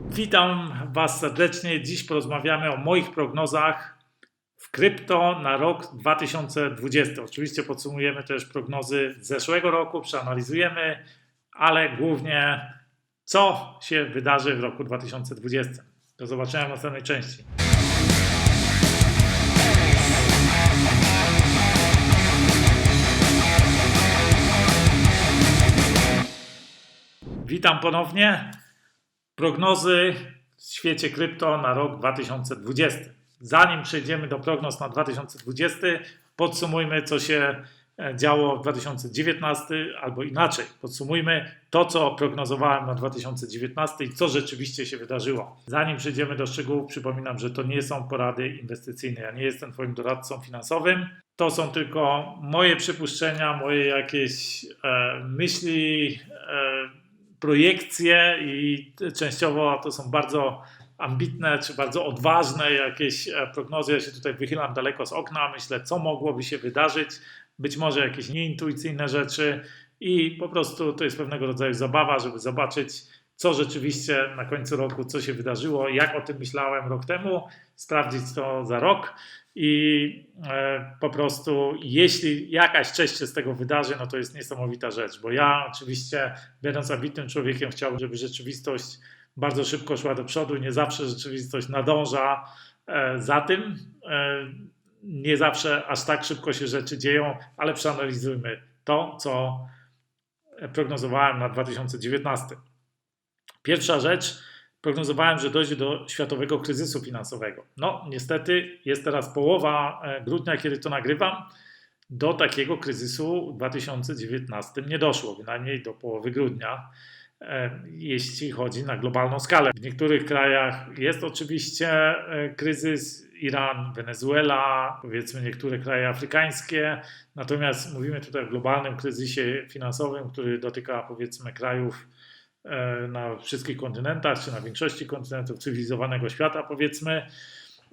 Witam Was serdecznie. Dziś porozmawiamy o moich prognozach w krypto na rok 2020. Oczywiście podsumujemy też prognozy z zeszłego roku, przeanalizujemy, ale głównie co się wydarzy w roku 2020. Do zobaczenia w następnej części. Witam ponownie. Prognozy w świecie krypto na rok 2020. Zanim przejdziemy do prognoz na 2020, podsumujmy, co się e, działo w 2019, albo inaczej, podsumujmy to, co prognozowałem na 2019 i co rzeczywiście się wydarzyło. Zanim przejdziemy do szczegółów, przypominam, że to nie są porady inwestycyjne. Ja nie jestem Twoim doradcą finansowym. To są tylko moje przypuszczenia, moje jakieś e, myśli. E, projekcje i częściowo to są bardzo ambitne czy bardzo odważne jakieś e, prognozy. Ja się tutaj wychylam daleko z okna, myślę, co mogłoby się wydarzyć. Być może jakieś nieintuicyjne rzeczy i po prostu to jest pewnego rodzaju zabawa, żeby zobaczyć, co rzeczywiście na końcu roku, co się wydarzyło, jak o tym myślałem rok temu, sprawdzić to za rok i e, po prostu jeśli jakaś część się z tego wydarzy, no to jest niesamowita rzecz, bo ja oczywiście będąc ambitnym człowiekiem chciałbym, żeby rzeczywistość bardzo szybko szła do przodu, nie zawsze rzeczywistość nadąża e, za tym, e, nie zawsze aż tak szybko się rzeczy dzieją, ale przeanalizujmy to, co prognozowałem na 2019. Pierwsza rzecz, prognozowałem, że dojdzie do światowego kryzysu finansowego. No, niestety jest teraz połowa e, grudnia, kiedy to nagrywam. Do takiego kryzysu w 2019 nie doszło, bynajmniej do połowy grudnia, e, jeśli chodzi na globalną skalę. W niektórych krajach jest oczywiście e, kryzys, Iran, Wenezuela, powiedzmy niektóre kraje afrykańskie, natomiast mówimy tutaj o globalnym kryzysie finansowym, który dotyka powiedzmy krajów na wszystkich kontynentach, czy na większości kontynentów cywilizowanego świata, powiedzmy.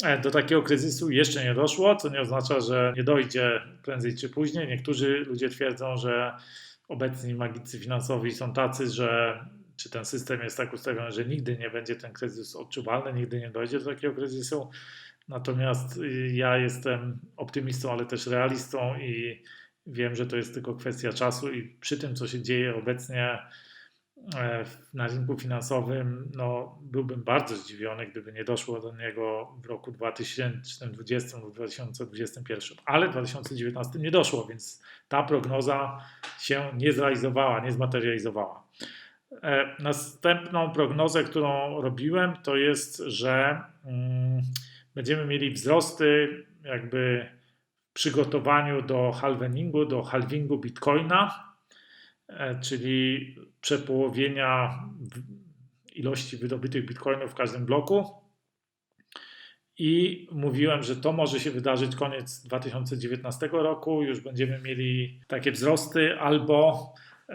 E, do takiego kryzysu jeszcze nie doszło, co nie oznacza, że nie dojdzie prędzej czy później. Niektórzy ludzie twierdzą, że obecni magicy finansowi są tacy, że czy ten system jest tak ustawiony, że nigdy nie będzie ten kryzys odczuwalny, nigdy nie dojdzie do takiego kryzysu. Natomiast ja jestem optymistą, ale też realistą i wiem, że to jest tylko kwestia czasu i przy tym, co się dzieje obecnie, E, na rynku finansowym, no, byłbym bardzo zdziwiony, gdyby nie doszło do niego w roku 2020 lub 2021. Ale w 2019 nie doszło, więc ta prognoza się nie zrealizowała, nie zmaterializowała. E, następną prognozę, którą robiłem, to jest, że mm, będziemy mieli wzrosty jakby w przygotowaniu do halveningu, do halvingu bitcoina E, czyli przepołowienia ilości wydobytych bitcoinów w każdym bloku. I mówiłem, że to może się wydarzyć koniec 2019 roku, już będziemy mieli takie wzrosty, albo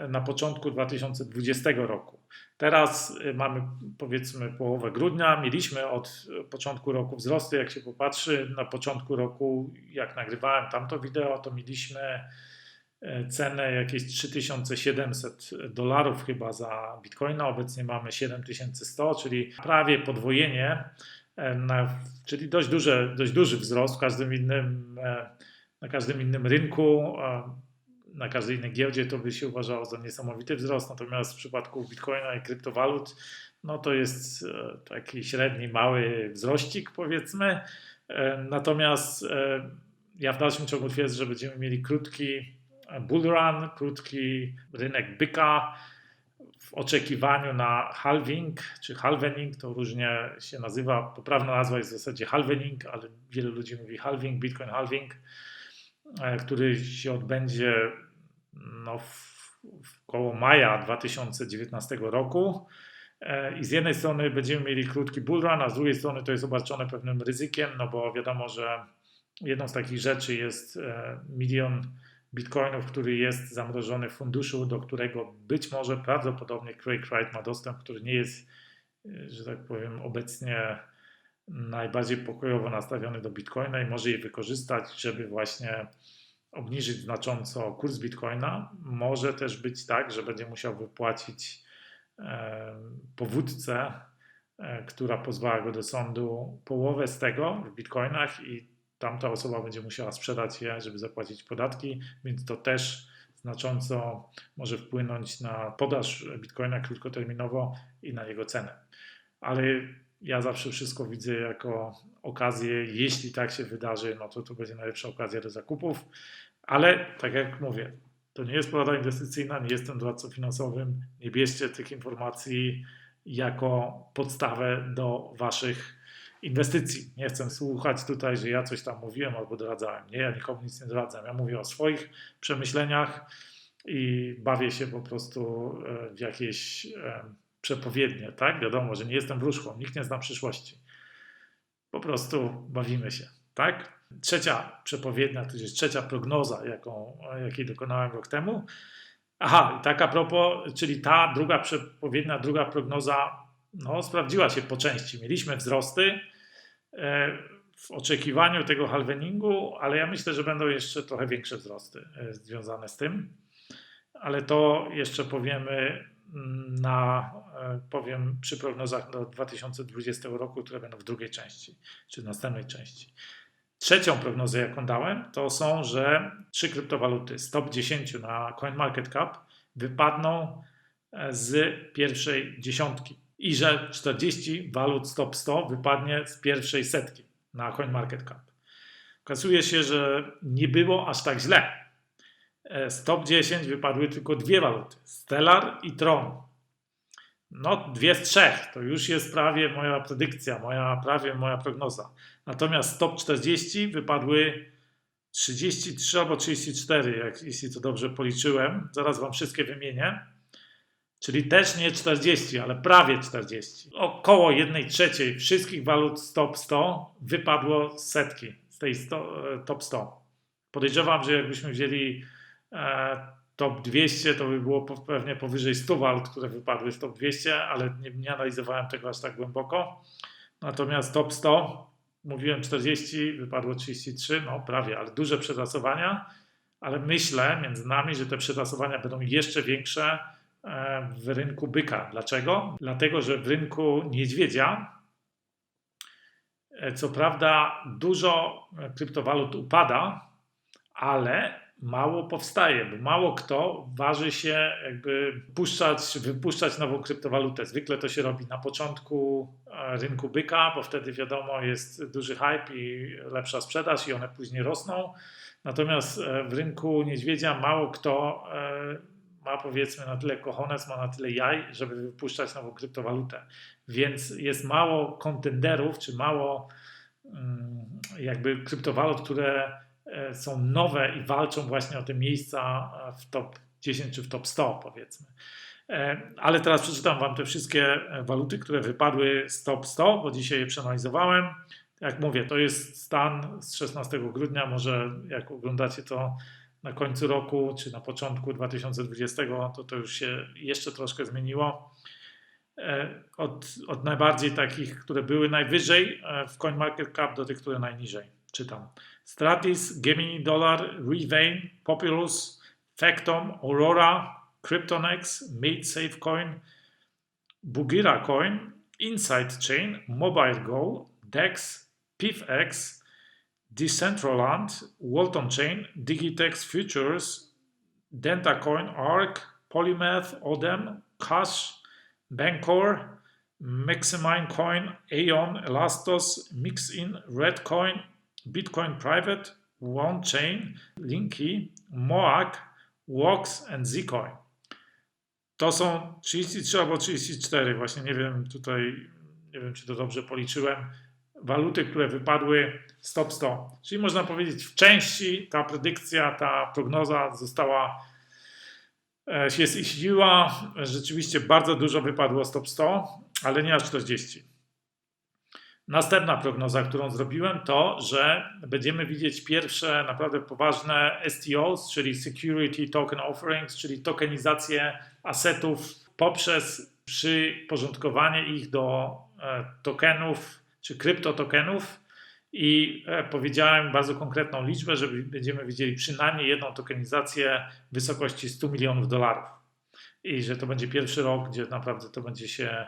na początku 2020 roku. Teraz y, mamy powiedzmy połowę grudnia, mieliśmy od początku roku wzrosty. Jak się popatrzy, na początku roku, jak nagrywałem tamto wideo, to mieliśmy E, cenę jakieś 3700 dolarów chyba za bitcoina. Obecnie mamy 7100, czyli prawie podwojenie, e, czyli dość, duże, dość duży wzrost w każdym innym, e, na każdym innym rynku. Na każdej innej giełdzie to by się uważało za niesamowity wzrost, natomiast w przypadku bitcoina i kryptowalut no to jest taki średni, mały wzrościk powiedzmy. Natomiast ja w dalszym ciągu twierdzę, że będziemy mieli krótki bullrun, krótki rynek byka w oczekiwaniu na halving czy halvening, to różnie się nazywa. Poprawna nazwa jest w zasadzie halvening, ale wielu ludzi mówi halving, bitcoin halving, e, który się odbędzie no, w, w koło maja 2019 roku. E, I z jednej strony będziemy mieli krótki bullrun, a z drugiej strony to jest obarczone pewnym ryzykiem, no bo wiadomo, że jedną z takich rzeczy jest e, milion bitcoinów, który jest zamrożony w funduszu, do którego być może prawdopodobnie Craig Wright ma dostęp, który nie jest, e, że tak powiem, obecnie najbardziej pokojowo nastawiony do bitcoina i może je wykorzystać, żeby właśnie obniżyć znacząco kurs bitcoina. Może też być tak, że będzie musiał wypłacić e, powódce która pozwała go do sądu, połowę z tego w bitcoinach i tamta osoba będzie musiała sprzedać je, żeby zapłacić podatki, więc to też znacząco może wpłynąć na podaż bitcoina krótkoterminowo i na jego cenę. Ale ja zawsze wszystko widzę jako okazję. Jeśli tak się wydarzy, no to to będzie najlepsza okazja do zakupów. Ale tak jak mówię, to nie jest porada inwestycyjna, nie jestem doradcą finansowym. Nie bierzcie tych informacji jako podstawę do waszych inwestycji. Nie chcę słuchać tutaj, że ja coś tam mówiłem albo doradzałem. Nie, ja nikomu nic nie doradzam. Ja mówię o swoich przemyśleniach i bawię się po prostu e, w jakieś e, przepowiednie, tak? Wiadomo, że nie jestem wróżką, nikt nie zna przyszłości. Po prostu bawimy się, tak? Trzecia przepowiednia, to jest trzecia prognoza, jaką, jakiej dokonałem rok temu. Aha, i tak a propos, czyli ta druga przepowiednia, druga prognoza no, sprawdziła się po części. Mieliśmy wzrosty e, w oczekiwaniu tego halveningu, ale ja myślę, że będą jeszcze trochę większe wzrosty e, związane z tym. Ale to jeszcze powiemy mm, na, e, powiem przy prognozach do 2020 roku, które będą w drugiej części, czy następnej części. Trzecią prognozę, jaką dałem, to są, że trzy kryptowaluty z top 10 na CoinMarketCap wypadną z pierwszej dziesiątki i że 40 walut top 100 wypadnie z pierwszej setki na CoinMarketCap. Okazuje się, że nie było aż tak źle. Z top 10 wypadły tylko dwie waluty: Stellar i Tron. No, dwie z trzech to już jest prawie moja predykcja, moja, prawie moja prognoza. Natomiast z top 40 wypadły 33 albo 34, jak, jeśli to dobrze policzyłem. Zaraz Wam wszystkie wymienię. Czyli też nie 40, ale prawie 40. Około 1 trzeciej wszystkich walut top 100 wypadło z setki, z tej 100, e, top 100. Podejrzewam, że jakbyśmy wzięli e, top 200, to by było pewnie powyżej 100 walut, które wypadły z top 200, ale nie, nie analizowałem tego aż tak głęboko. Natomiast top 100, mówiłem 40, wypadło 33, no prawie, ale duże przetasowania. Ale myślę między nami, że te przetasowania będą jeszcze większe w rynku byka. Dlaczego? Dlatego, że w rynku niedźwiedzia, e, co prawda, dużo kryptowalut upada, ale mało powstaje, bo mało kto waży się jakby puszczać, wypuszczać nową kryptowalutę. Zwykle to się robi na początku e, rynku byka, bo wtedy wiadomo jest duży hype i lepsza sprzedaż i one później rosną. Natomiast w rynku niedźwiedzia mało kto ma powiedzmy na tyle kochones, ma na tyle jaj, żeby wypuszczać nową kryptowalutę. Więc jest mało kontenderów, czy mało mm, jakby kryptowalut, które e, są nowe i walczą właśnie o te miejsca w top 10 czy w top 100 powiedzmy. E, ale teraz przeczytam Wam te wszystkie e, waluty, które wypadły z top 100, bo dzisiaj je przeanalizowałem. Jak mówię, to jest stan z 16 grudnia. Może jak oglądacie to na końcu roku czy na początku 2020, to to już się jeszcze troszkę zmieniło. E, od, od najbardziej takich, które były najwyżej e, w CoinMarketCap do tych, które najniżej. Czytam. Stratis, Gemini Dollar, Revain, Populus, Factom, Aurora, Kryptonex, Made Safe Coin, Bugira Coin, Inside Chain, Mobile Go, DEX, PIFX, Decentraland, Walton Chain, Digitex Futures, DentaCoin, ARC, Polymath, Odem, Cash, Bancor, Maximine Coin, Aeon, Elastos, Mixin, Redcoin, Bitcoin Private, OneChain, Linky, Moak, Wox and Zcoin. To są 33 albo 34, właśnie nie wiem tutaj, nie wiem czy to dobrze policzyłem waluty, które wypadły stop 100. Czyli można powiedzieć, w części ta predykcja, ta prognoza została e, się ziściła. Rzeczywiście bardzo dużo wypadło stop 100, ale nie aż 40. Następna prognoza, którą zrobiłem, to, że będziemy widzieć pierwsze naprawdę poważne STOs, czyli Security Token Offerings, czyli tokenizację asetów poprzez przyporządkowanie ich do e, tokenów czy kryptotokenów i e, powiedziałem bardzo konkretną liczbę, że będziemy widzieli przynajmniej jedną tokenizację w wysokości 100 milionów dolarów. I że to będzie pierwszy rok, gdzie naprawdę to będzie się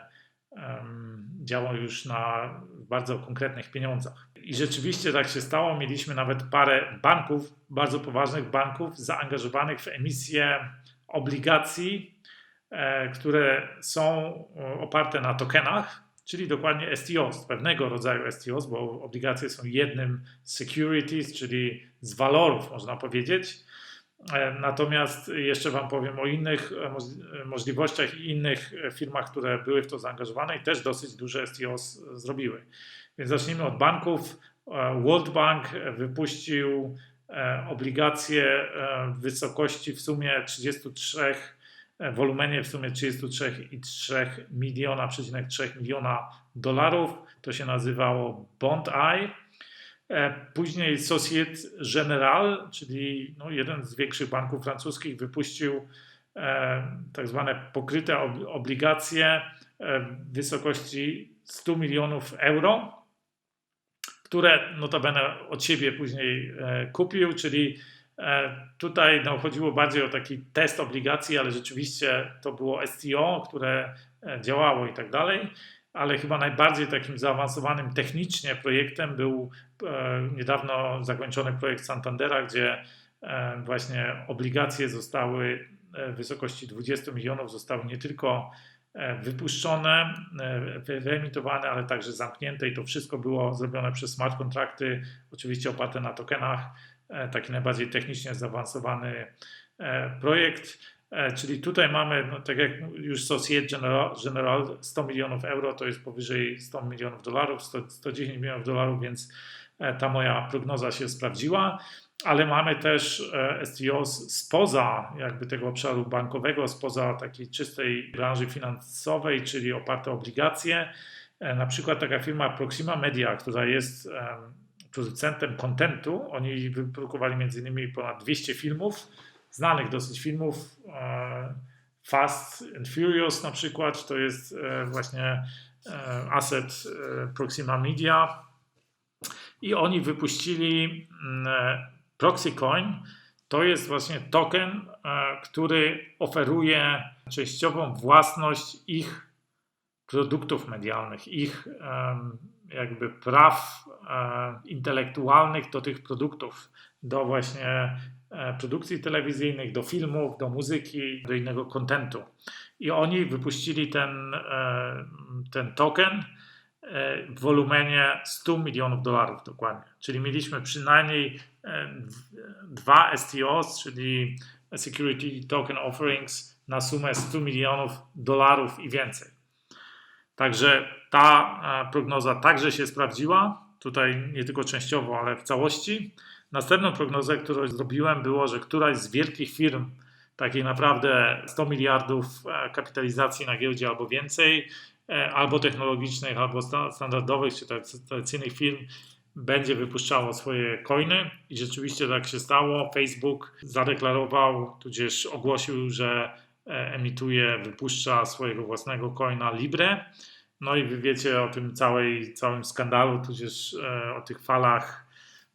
em, działał już na bardzo konkretnych pieniądzach. I rzeczywiście tak się stało. Mieliśmy nawet parę banków, bardzo poważnych banków, zaangażowanych w emisję obligacji, e, które są e, oparte na tokenach, czyli dokładnie STOs, pewnego rodzaju STOs, bo obligacje są jednym z securities, czyli z walorów, można powiedzieć. E, Natomiast jeszcze Wam powiem o innych e, moż- możliwościach i innych e, firmach, które były w to zaangażowane i też dosyć duże STOs zrobiły. Więc zacznijmy od banków. E, World Bank wypuścił e, obligacje e, w wysokości w sumie 33, e, wolumenie w sumie 33,3 miliona, przecinek 3 miliona dolarów. To się nazywało Bond Eye. E, Później Societe Generale, czyli no, jeden z większych banków francuskich, wypuścił e, tak zwane pokryte ob- obligacje e, w wysokości 100 milionów euro, które notabene od siebie później kupił, czyli tutaj no, chodziło bardziej o taki test obligacji, ale rzeczywiście to było STO, które e, działało i tak dalej. Ale chyba najbardziej takim zaawansowanym technicznie projektem był e, niedawno zakończony projekt Santandera, gdzie e, właśnie obligacje zostały e, w wysokości 20 milionów, zostały nie tylko e, wypuszczone, e, wy- wyemitowane, ale także zamknięte i to wszystko było zrobione przez smart kontrakty, oczywiście oparte na tokenach, e, taki najbardziej technicznie zaawansowany e, projekt. E, Czyli tutaj mamy, no, tak jak już Societe General, General 100 milionów euro, to jest powyżej 100 milionów dolarów, 100, 110 milionów dolarów, więc e, ta moja prognoza się sprawdziła. Ale mamy też e, STOs spoza jakby tego obszaru bankowego, spoza takiej czystej branży finansowej, czyli oparte obligacje. E, Na przykład taka firma Proxima Media, która jest producentem kontentu. Oni wyprodukowali między innymi ponad 200 filmów, znanych dosyć filmów. e, Fast and Furious na przykład, to jest e, właśnie e, asset Proxima Media. I oni wypuścili mm, ProxyCoin. To jest właśnie token, który oferuje częściową własność ich produktów medialnych, ich em, jakby praw e, intelektualnych do tych produktów, do właśnie e, produkcji telewizyjnych, do filmów, do muzyki, do innego kontentu. I oni wypuścili ten, e, ten token w wolumenie 100 milionów dolarów dokładnie. Czyli mieliśmy przynajmniej dwa STOs, czyli Security Token Offerings na sumę 100 milionów dolarów i więcej. Także ta e, prognoza także się sprawdziła. Tutaj nie tylko częściowo, ale w całości. Następną prognozę, którą zrobiłem, było, że któraś z wielkich firm, takich naprawdę 100 miliardów e, kapitalizacji na giełdzie albo więcej, e, albo technologicznych, albo sta- standardowych czy tradyc- tradycyjnych firm, będzie wypuszczało swoje coiny i rzeczywiście tak się stało. Facebook zadeklarował, tudzież ogłosił, że emituje, wypuszcza swojego własnego coina Libre. No i wy wiecie o tym całej, całym skandalu, tudzież e, o tych falach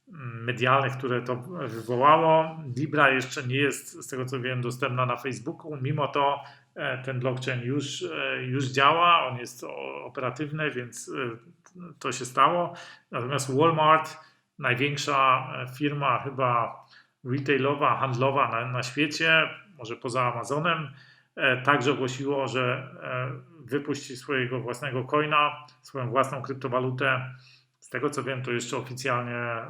mm, medialnych, które to wywołało. Libra jeszcze nie jest, z tego co wiem, dostępna na Facebooku. Mimo to e, ten blockchain już, e, już działa, on jest operatywny, więc e, to się stało. Natomiast Walmart, największa e, firma chyba retailowa, handlowa na, na świecie, może poza Amazonem, e, także ogłosiło, że e, wypuści swojego własnego coina, swoją własną kryptowalutę. Z tego co wiem, to jeszcze oficjalnie e,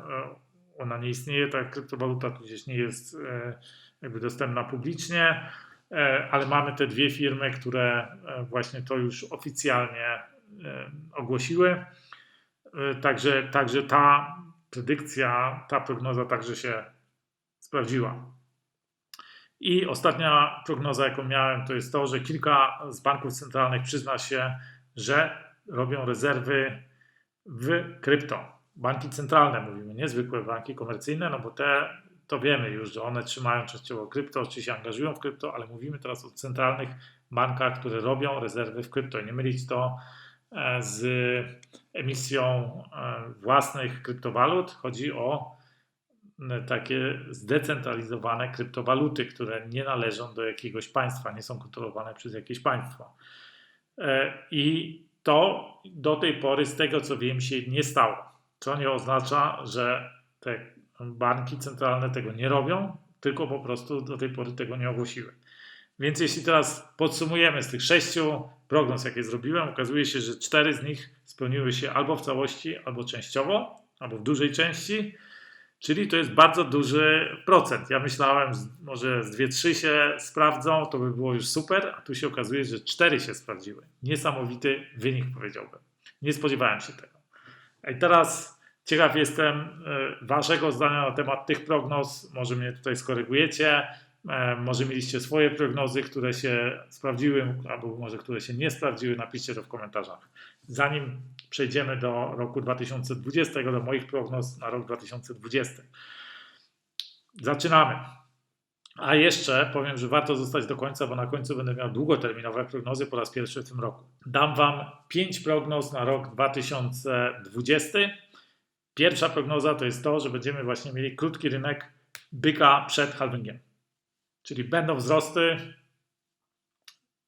ona nie istnieje, ta kryptowaluta gdzieś nie jest jakby dostępna publicznie, ale mamy te dwie firmy, które właśnie to już oficjalnie ogłosiły. Także, także ta predykcja, ta prognoza także się sprawdziła. I ostatnia prognoza, jaką miałem, to jest to, że kilka z banków centralnych przyzna się, że robią rezerwy w krypto. Banki centralne mówimy, niezwykłe banki komercyjne, no bo te to wiemy już, że one trzymają częściowo krypto, czy się angażują w krypto, ale mówimy teraz o centralnych bankach, które robią rezerwy w krypto. Nie mylić to e, z emisją e, własnych kryptowalut. Chodzi o takie zdecentralizowane kryptowaluty, które nie należą do jakiegoś państwa, nie są kontrolowane przez jakieś państwo. E, I To do tej pory, z tego co wiem, się nie stało. Co nie oznacza, że te banki centralne tego nie robią, tylko po prostu do tej pory tego nie ogłosiły. Więc jeśli teraz podsumujemy z tych sześciu prognoz, jakie zrobiłem, okazuje się, że cztery z nich spełniły się albo w całości, albo częściowo, albo w dużej części. Czyli to jest bardzo duży procent. Ja myślałem, że może z 2-3 się sprawdzą, to by było już super, a tu się okazuje, że 4 się sprawdziły. Niesamowity wynik, powiedziałbym. Nie spodziewałem się tego. I teraz ciekaw jestem e, Waszego zdania na temat tych prognoz. Może mnie tutaj skorygujecie. E, może mieliście swoje prognozy, które się sprawdziły, albo może które się nie sprawdziły. Napiszcie to w komentarzach. Zanim przejdziemy do roku 2020, do moich prognoz na rok 2020. Zaczynamy. A jeszcze powiem, że warto zostać do końca, bo na końcu będę miał długoterminowe prognozy po raz pierwszy w tym roku. Dam Wam pięć prognoz na rok 2020. Pierwsza prognoza to jest to, że będziemy właśnie mieli krótki rynek byka przed halvingiem. Czyli będą wzrosty.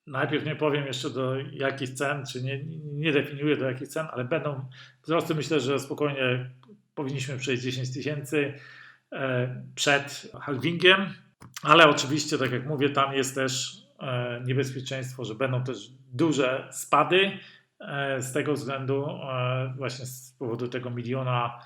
Najpierw nie powiem jeszcze do jakich cen, czy nie, nie definiuję do jakich cen, ale będą wzrosty. Myślę, że spokojnie powinniśmy przejść 10 tysięcy e, przed halvingiem, ale oczywiście, tak jak mówię, tam jest też e, niebezpieczeństwo, że będą też duże spady e, z tego względu, właśnie z powodu tego miliona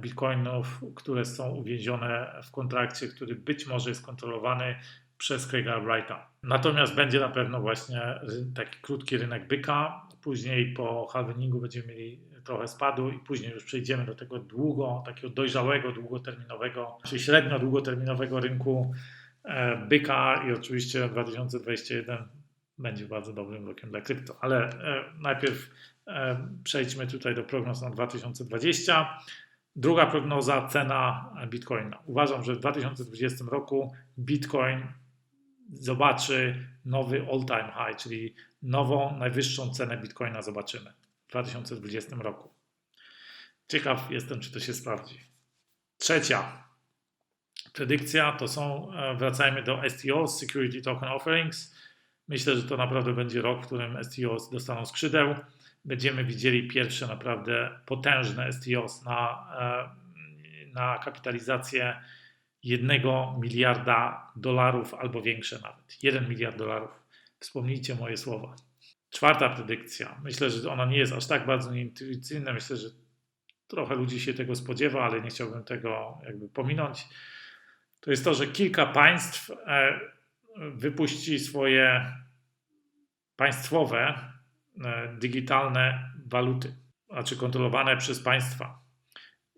bitcoinów, które są uwięzione w kontrakcie, który być może jest kontrolowany przez Craiga Wrighta. Natomiast będzie na pewno właśnie taki krótki rynek byka. Później po halveningu będziemy mieli trochę spadu i później już przejdziemy do tego długo, takiego dojrzałego, długoterminowego, czy średnio długoterminowego rynku e, byka i oczywiście 2021 będzie bardzo dobrym rokiem dla krypto. Ale e, najpierw e, przejdźmy tutaj do prognoz na 2020. Druga prognoza, cena Bitcoina. Uważam, że w 2020 roku Bitcoin zobaczy nowy all-time high, czyli nową, najwyższą cenę Bitcoina zobaczymy w 2020 roku. Ciekaw jestem, czy to się sprawdzi. Trzecia predykcja to są, e, wracajmy do STO, Security Token Offerings. Myślę, że to naprawdę będzie rok, w którym STO dostaną skrzydeł będziemy widzieli pierwsze naprawdę potężne STOs na, e, na kapitalizację jednego miliarda dolarów albo większe nawet. Jeden miliard dolarów. Wspomnijcie moje słowa. Czwarta predykcja. Myślę, że ona nie jest aż tak bardzo nieintuicyjna. Myślę, że trochę ludzi się tego spodziewa, ale nie chciałbym tego jakby pominąć. To jest to, że kilka państw e, wypuści swoje państwowe digitalne waluty, znaczy kontrolowane przez państwa.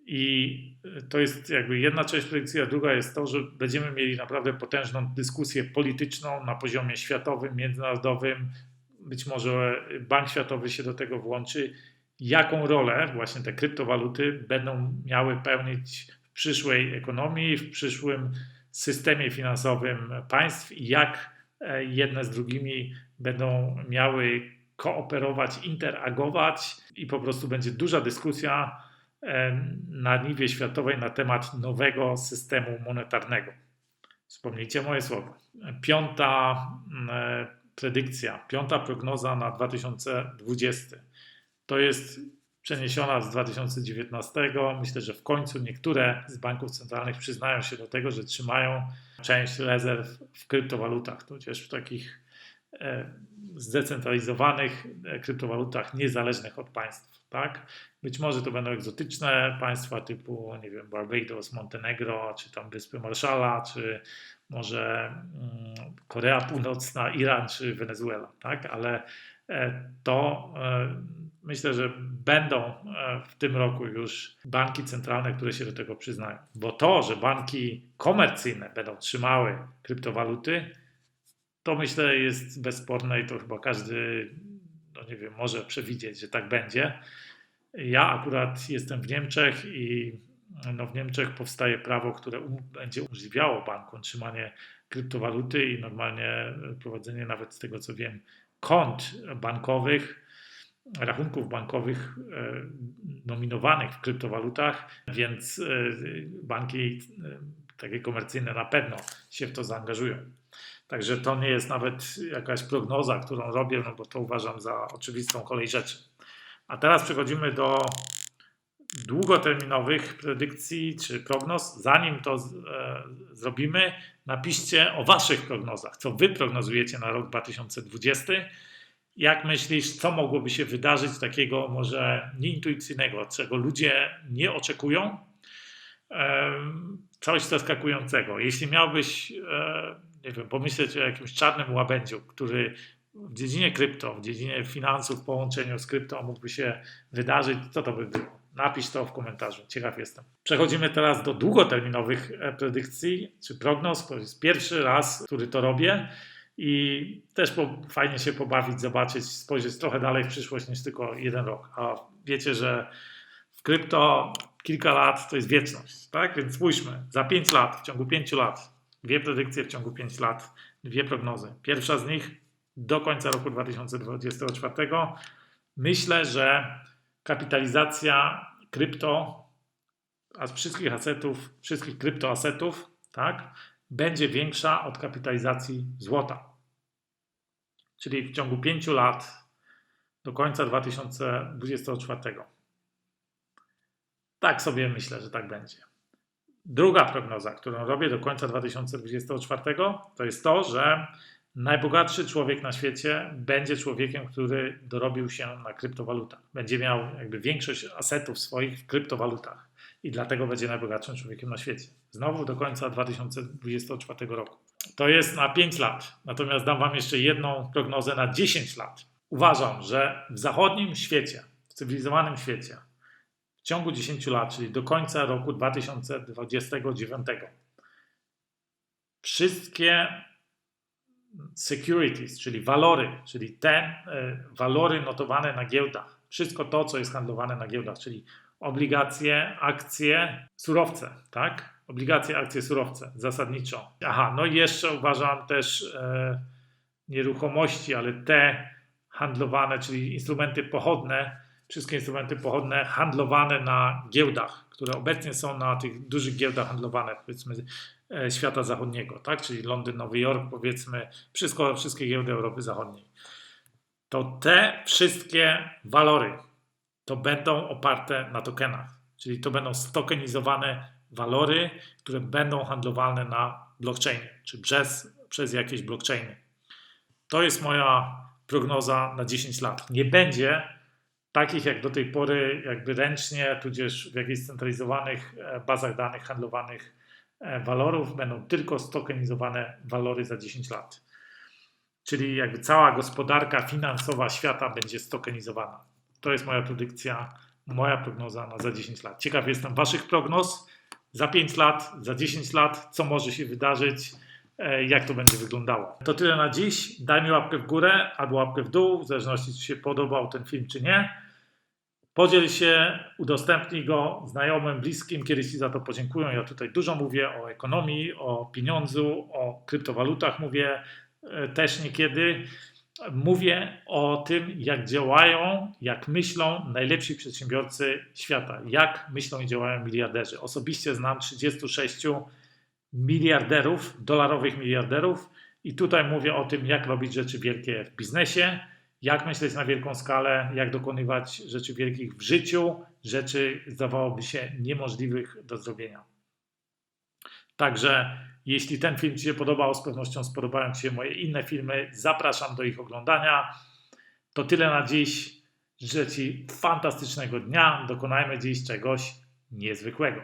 I to jest jakby jedna część predykcji, a druga jest to, że będziemy mieli naprawdę potężną dyskusję polityczną na poziomie światowym, międzynarodowym. Być może Bank Światowy się do tego włączy. Jaką rolę właśnie te kryptowaluty będą miały pełnić w przyszłej ekonomii, w przyszłym systemie finansowym państw i jak e, jedne z drugimi będą miały kooperować, interagować i po prostu będzie duża dyskusja na niwie światowej na temat nowego systemu monetarnego. Wspomnijcie moje słowa. Piąta predykcja, piąta prognoza na 2020 to jest przeniesiona z 2019. Myślę, że w końcu niektóre z banków centralnych przyznają się do tego, że trzymają część rezerw w kryptowalutach, tudzież w takich zdecentralizowanych e, kryptowalutach niezależnych od państw. Tak? Być może to będą egzotyczne państwa typu, nie wiem, Barbados, Montenegro, czy tam Wyspy Marszala, czy może mm, Korea Północna, Iran, czy Wenezuela, tak? Ale e, to myślę, że będą w tym roku już banki centralne, które się do tego przyznają. Bo to, że banki komercyjne będą trzymały kryptowaluty, to myślę jest bezsporne i to chyba każdy, no nie wiem, może przewidzieć, że tak będzie. Ja akurat jestem w Niemczech i no w Niemczech powstaje prawo, które um, będzie umożliwiało bankom trzymanie kryptowaluty i normalnie prowadzenie nawet z tego co wiem kont bankowych, rachunków bankowych e, nominowanych w kryptowalutach, więc e, banki e, takie komercyjne na pewno się w to zaangażują. Także to nie jest nawet jakaś prognoza, którą robię, no bo to uważam za oczywistą kolej rzeczy. A teraz przechodzimy do długoterminowych predykcji czy prognoz. Zanim to e, zrobimy, napiszcie o Waszych prognozach. Co Wy prognozujecie na rok 2020? Jak myślisz, co mogłoby się wydarzyć takiego może nieintuicyjnego, czego ludzie nie oczekują? Coś zaskakującego. Jeśli miałbyś, e, nie wiem, pomyśleć o jakimś czarnym łabędziu, który w dziedzinie krypto, w dziedzinie finansów w połączeniu z krypto mógłby się wydarzyć, co to by było? Napisz to w komentarzu, ciekaw jestem. Przechodzimy teraz do długoterminowych e, predykcji czy prognoz. To jest pierwszy raz, który to robię i też po, fajnie się pobawić, zobaczyć, spojrzeć trochę dalej w przyszłość niż tylko jeden rok. A wiecie, że w krypto kilka lat to jest wieczność, tak? Więc spójrzmy, za 5 lat, w ciągu 5 lat, dwie predykcje w ciągu 5 lat, dwie prognozy. Pierwsza z nich do końca roku 2024. Myślę, że kapitalizacja krypto, a z wszystkich asetów, wszystkich kryptoasetów, tak, będzie większa od kapitalizacji złota. Czyli w ciągu 5 lat do końca 2024. Tak sobie myślę, że tak będzie. Druga prognoza, którą robię do końca 2024, to jest to, że najbogatszy człowiek na świecie będzie człowiekiem, który dorobił się na kryptowalutach. Będzie miał jakby większość asetów swoich w kryptowalutach i dlatego będzie najbogatszym człowiekiem na świecie. Znowu do końca 2024 roku. To jest na 5 lat. Natomiast dam Wam jeszcze jedną prognozę na 10 lat. Uważam, że w zachodnim świecie, w cywilizowanym świecie, w ciągu 10 lat, czyli do końca roku 2029, wszystkie securities, czyli walory, czyli te e, walory notowane na giełdach, wszystko to, co jest handlowane na giełdach, czyli obligacje, akcje, surowce, tak? Obligacje, akcje, surowce, zasadniczo. Aha, no i jeszcze uważam też e, nieruchomości, ale te handlowane, czyli instrumenty pochodne, wszystkie instrumenty pochodne handlowane na giełdach, które obecnie są na tych dużych giełdach handlowane, powiedzmy E, świata zachodniego, tak? czyli Londyn, Nowy Jork, powiedzmy, wszystko, wszystkie giełdy Europy Zachodniej. To te wszystkie walory to będą oparte na tokenach, czyli to będą stokenizowane walory, które będą handlowane na blockchainie, czy przez, przez jakieś blockchainy. To jest moja prognoza na 10 lat. Nie będzie takich jak do tej pory, jakby ręcznie, tudzież w jakichś centralizowanych e, bazach danych handlowanych E, walorów będą tylko stokenizowane walory za 10 lat. Czyli jakby cała gospodarka finansowa świata będzie stokenizowana. To jest moja predykcja, moja prognoza na za 10 lat. Ciekaw jestem Waszych prognoz za 5 lat, za 10 lat, co może się wydarzyć, jak to będzie wyglądało. To tyle na dziś. Daj mi łapkę w górę albo łapkę w dół, w zależności czy się podobał ten film czy nie. Podziel się, udostępnij go znajomym, bliskim, kiedyś Ci za to podziękują. Ja tutaj dużo mówię o ekonomii, o pieniądzu, o kryptowalutach mówię e, też niekiedy. Mówię o tym, jak działają, jak myślą najlepsi przedsiębiorcy świata, jak myślą i działają miliarderzy. Osobiście znam 36 miliarderów, dolarowych miliarderów, i tutaj mówię o tym, jak robić rzeczy wielkie w biznesie, jak myśleć na wielką skalę, jak dokonywać rzeczy wielkich w życiu, rzeczy zdawałoby się niemożliwych do zrobienia. Także jeśli ten film Ci się podobał, z pewnością spodobają Ci się moje inne filmy. Zapraszam do ich oglądania. To tyle na dziś. Życzę Ci fantastycznego dnia. Dokonajmy dziś czegoś niezwykłego.